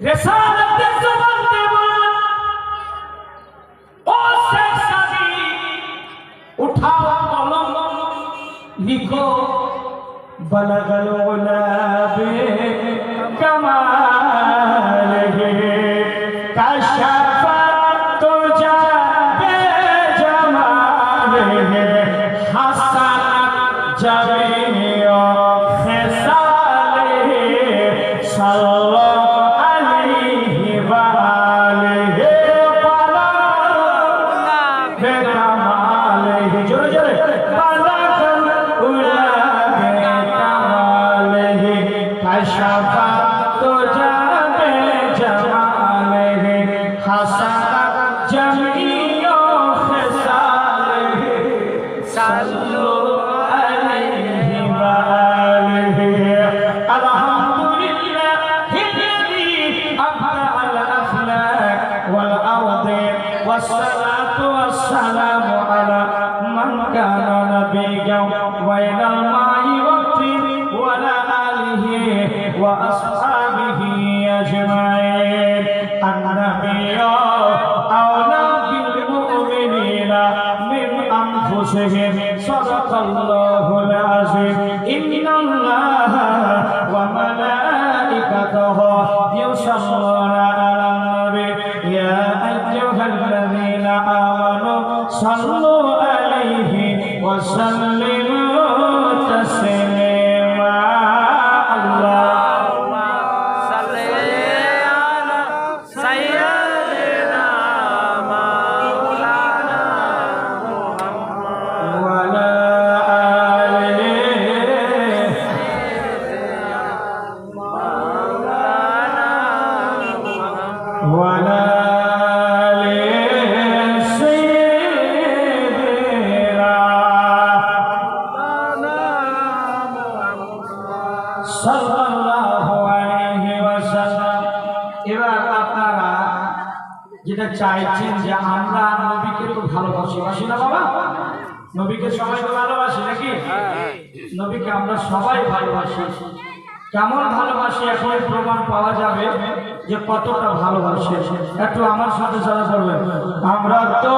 রেসালাতের জবান দেব ও শেখ সাদি উঠাও কলম লিখো বলগল ওলা وإلى الله وقتي وعلى آله وأصحابه أجمعين النبي أولى بالمؤمنين وسلم চাইছেন যে আমরা নবীকে তো ভালোবাসি, বাসি না বাবা? নবীকে সবাই ভালোবাসি নাকি? নবীকে আমরা সবাই ভালোবাসি। কেমন ভালোবাসি এখন প্রমাণ পাওয়া যাবে যে কতটা ভালোবাসি। একটু আমার সাথে সারা করবেন। আমরা তো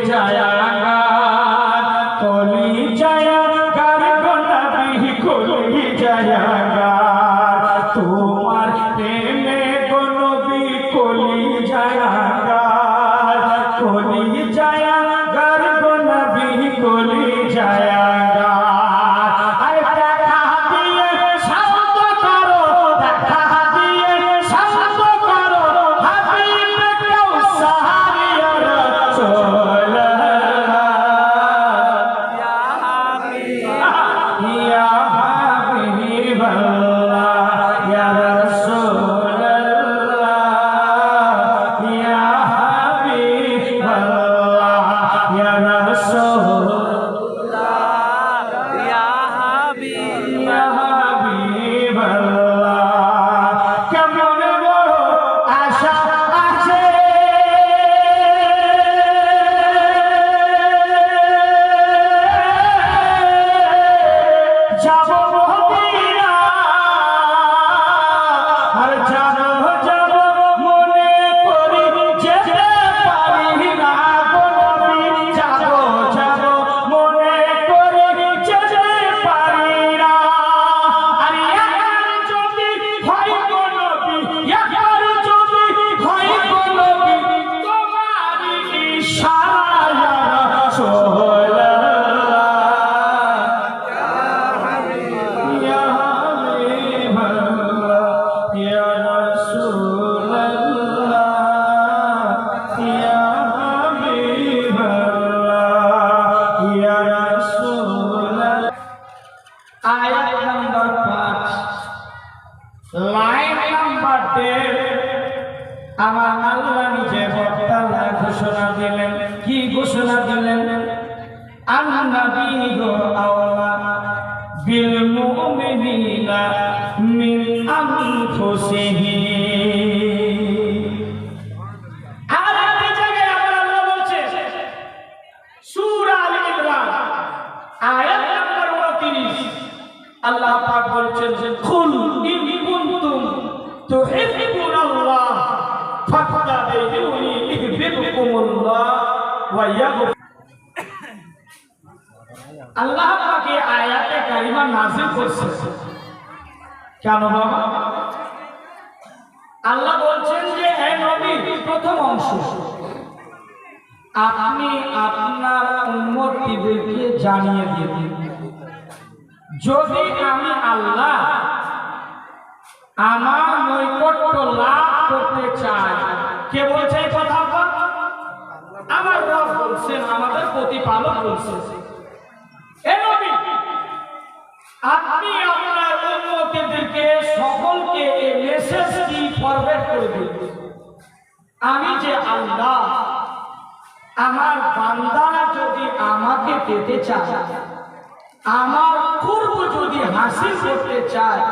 छाया আয়াত নাম্বার পাঁচ লাইন নাম্বার দেড় আমার আল্লাহ নিজে বক্তাল্লাহ ঘোষণা দিলেন কি ঘোষণা দিলেন النبي أولى بالمؤمنين من أنفسهم আল্লাহ পাক বলছেন যে ইন কুনতুম তুহিব্বুনাল্লাহ, ফাত্তাবিউনি ইহবিবকুমুল্লাহ ওয়া ইয়াগফির আল্লাহ পাকে আয়াতে কারিমা নাযিল করছে। কেন বাবা? আল্লাহ বলছেন যে, হে নবী, প্রথম অংশ, আপনি আপনার উম্মতিদেরকে জানিয়ে দিবেন যদি আমি আল্লাহ আমার নৈকট্য লাভ করতে চাই, কে বলছে কথাটা আমার রব বলছেন, আমাদের প্রতিপালক বলছেন। আপনি আপনার উম্মতিদেরকে সকলকে এই মেসেজটি ফরওয়ার্ড করে দিন। আমি যে আল্লাহ, আমার বান্দারা যদি আমাকে পেতে চায় আমার পূর্ব যদি হাসিল করতে চায়,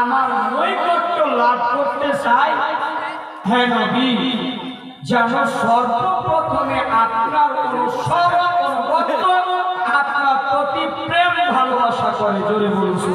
আমার নৈকট্য লাভ করতে চায় হ্যাঁ নবী, যেন সর্বপ্রথমে আপনার অনুগত আপনার প্রতি প্রেম ভালোবাসা করে, জোরে বলছি